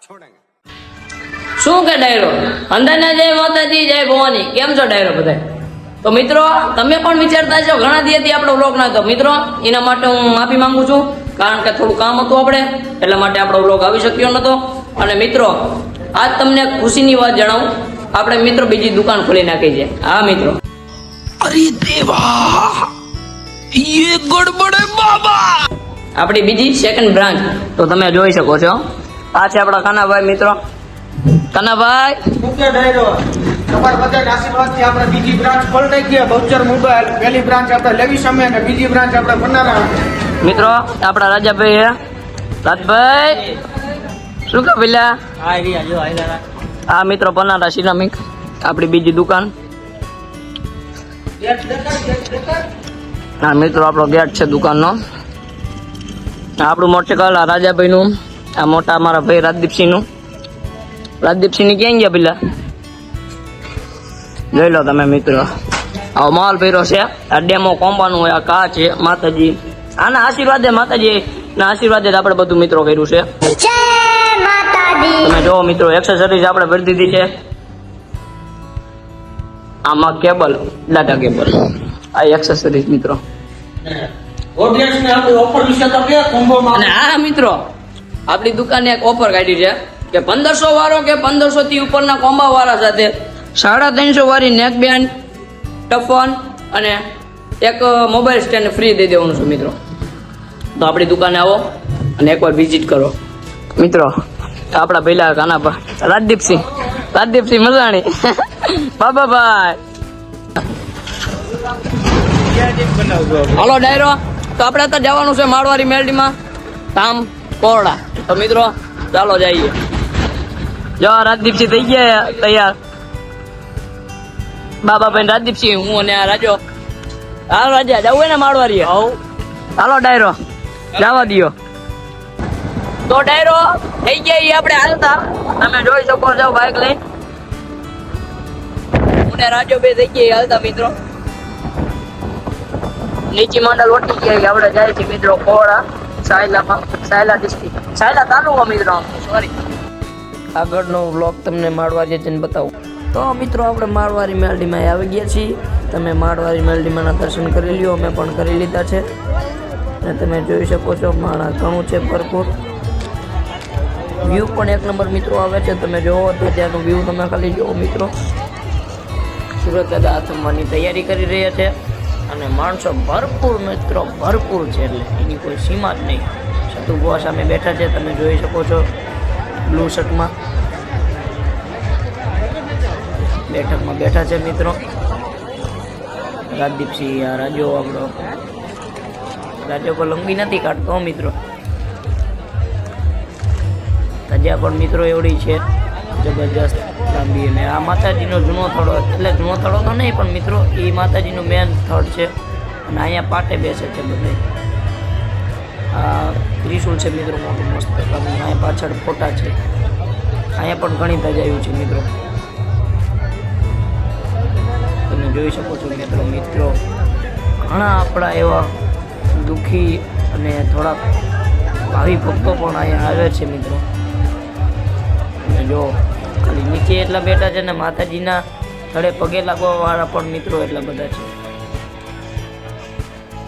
छोड़ेंगे શું કે ડાયરો અંધાના જય માતાજી જય ભવાની કેમ છો ડાયરો બધા તો મિત્રો તમે પણ વિચારતા છો ઘણા દિવસથી આપણો વ્લોગ ના હતો મિત્રો એના માટે હું માફી માંગુ છું કારણ કે થોડું કામ હતું આપણે એટલા માટે આપણો વ્લોગ આવી શક્યો નતો અને મિત્રો આજ તમને ખુશીની વાત જણાવું આપણે મિત્રો બીજી દુકાન ખોલી નાખી છે હા મિત્રો अरे देवा ये गड़बड़ है बाबा આપણી બીજી સેકન્ડ બ્રાન્ચ તો તમે જોઈ શકો છો આ છે આપણા કાનાભાઈ મિત્રો. કાનાભાઈ? મુખ્ય ડાયરો. તમારા બધા આશીર્વાદથી આપણે બીજી બ્રાન્ચ ખોલી નાખીએ બહુચર મોબાઈલ પહેલી બ્રાન્ચ આપણે લેવી સામે અને બીજી બ્રાન્ચ આપણે બનારા મિત્રો આપણા રાજાભાઈ હે રાજભાઈ શું કહો પેલા આ મિત્રો પનારા સિરામિક આપણી બીજી દુકાન. હા મિત્રો આપણો ગેટ છે દુકાનનો. આપણું મોટરસાઇકલ આ રાજાભાઈનું. આ મોટા અમારા ભાઈ રાજદીપસિંહનું. રાજદીપસિંહ ક્યાં ગયા પેલા? જોઈ લો તમે મિત્રો. આવો માલ પહેરો છે. આ ડેમો કોમ્બાનું હોય આ કા છે માતાજી. આના આશીર્વાદે માતાજી ના આશીર્વાદે જ આપણે બધું મિત્રો કર્યું છે. તમે જોવો મિત્રો એક્સેસરીઝ આપણે ભરી દીધી છે. આમાં કેબલ ડાટા કેબલ આ એક્સેસરીઝ મિત્રો. ઓડિયન્સને આપણે ઓફર વિશે તો કે કોમ્બોમાં અને આ મિત્રો. આપણી દુકાને એક ઓફર કાઢી છે કે પંદરસો વાળો કે પંદરસો થી ઉપરના કોમ્બા વાળા સાથે સાડા ત્રણસો વાળી નેક બેન્ડ ટફન અને એક મોબાઈલ સ્ટેન્ડ ફ્રી દઈ દેવાનું છે મિત્રો. તો આપણી દુકાને આવો અને એકવાર વિઝિટ કરો. મિત્રો આપણા પહેલા કાના પર રાજદીપસિંહ. રાજદીપસિંહ મલાણી. બાબા ભાઈ. હાલો ડાયરો તો આપણે તો જવાનું છે માળવારી મેલડીમાં. ધામ કોરડા તો મિત્રો ચાલો જઈએ. જો રાજદીપસિંહ થઈ ગયા તૈયાર. બાબા ભાઈ રાજદીપસિંહ હું અને આ રાજો. હાલો રાજા જવું ને માળવારી હાલો ડાયરો જવા દિયો. તો ડાયરો થઈ ગયા એ આપણે હાલતા. તમે જોઈ શકો છો બાઈક લઈ. હું ને રાજો બે થઈ ગયા હાલતા મિત્રો. નીચી મંડળ ઓટી ગયા આપણે જાય છે મિત્રો કોળા આગળનો વ્લોગ તમને માળવારી જઈને બતાવું. તો મિત્રો, આપણે માળવારી મેલડીમાં આવી ગયા છીએ. તમે માળવારી મેલડીમાંના દર્શન કરી લ્યો. અમે પણ કરી લીધા છે. અને તમે જોઈ શકો છો માણસ ઘણું છે ભરપૂર. વ્યૂ પણ એક નંબર મિત્રો આવે છે. તમે જોવો તો ત્યાંનું વ્યૂ તમે ખાલી જુઓ મિત્રો. સુરત દાદા આથમવાની તૈયારી કરી રહ્યા છે. અને માણસો ભરપૂર મિત્રો, ભરપૂર છે એટલે એની કોઈ સીમા જ નહીં. શત્રુભુવા સામે બેઠા છે, તમે જોઈ શકો છો બ્લુ શર્ટમાં. બેઠકમાં બેઠા છે મિત્રો. રાજદીપસિંહ આ રાજો આપણો. રાજો કોઈ લંબી નથી કાઢતો મિત્રો. તજા પણ મિત્રો એવડી છે. જબરજસ્ત લાંબી અને આ માતાજીનો જૂનો થડો એટલે જૂનો થડો તો નહીં, પણ મિત્રો, એ માતાજીનું મેન સ્થળ છે. અને અહીંયા પાટે બેસે છે બધે. આ ત્રિશુલ છે મિત્રો, મોટું મસ્ત અહીંયા પાછળ ફોટા છે. અહીંયા પણ ઘણી તજાયું છે મિત્રો. તમે જોઈ શકો છો મિત્રો મિત્રો, ઘણા આપણા એવા દુઃખી અને થોડાક ભાવિ ભક્તો પણ અહીંયા આવે છે મિત્રો. જો. ખાલી નીચે એટલા બેઠા છે ને માતાજીના સ્થળે પગે લાગવા વાળા પણ મિત્રો એટલા બધા છે.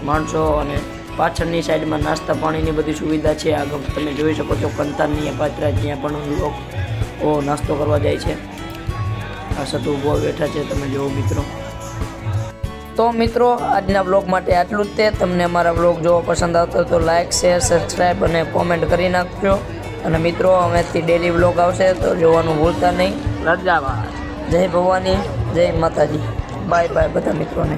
માણસો અને પાછળની સાઈડમાં નાસ્તા પાણીની બધી સુવિધા છે. આગળ તમે જોઈ શકો છો કંતાનની પાત્રા, જ્યાં પણ લોકો નાસ્તો કરવા જાય છે. આ સતુ ઊભો બેઠા છે, તમે જુઓ મિત્રો. તો મિત્રો, આજના બ્લોગ માટે આટલું જ તે. તમને અમારા બ્લોગ જોવો પસંદ આવતો તો લાઇક શેર, સબસ્ક્રાઈબ અને કોમેન્ટ કરી નાખજો. અને મિત્રો અમેથી ડેલી બ્લોગ આવશે તો જોવાનું ભૂલતા નહીં. જય ભવાની જય માતાજી. બાય બાય બધા મિત્રોને.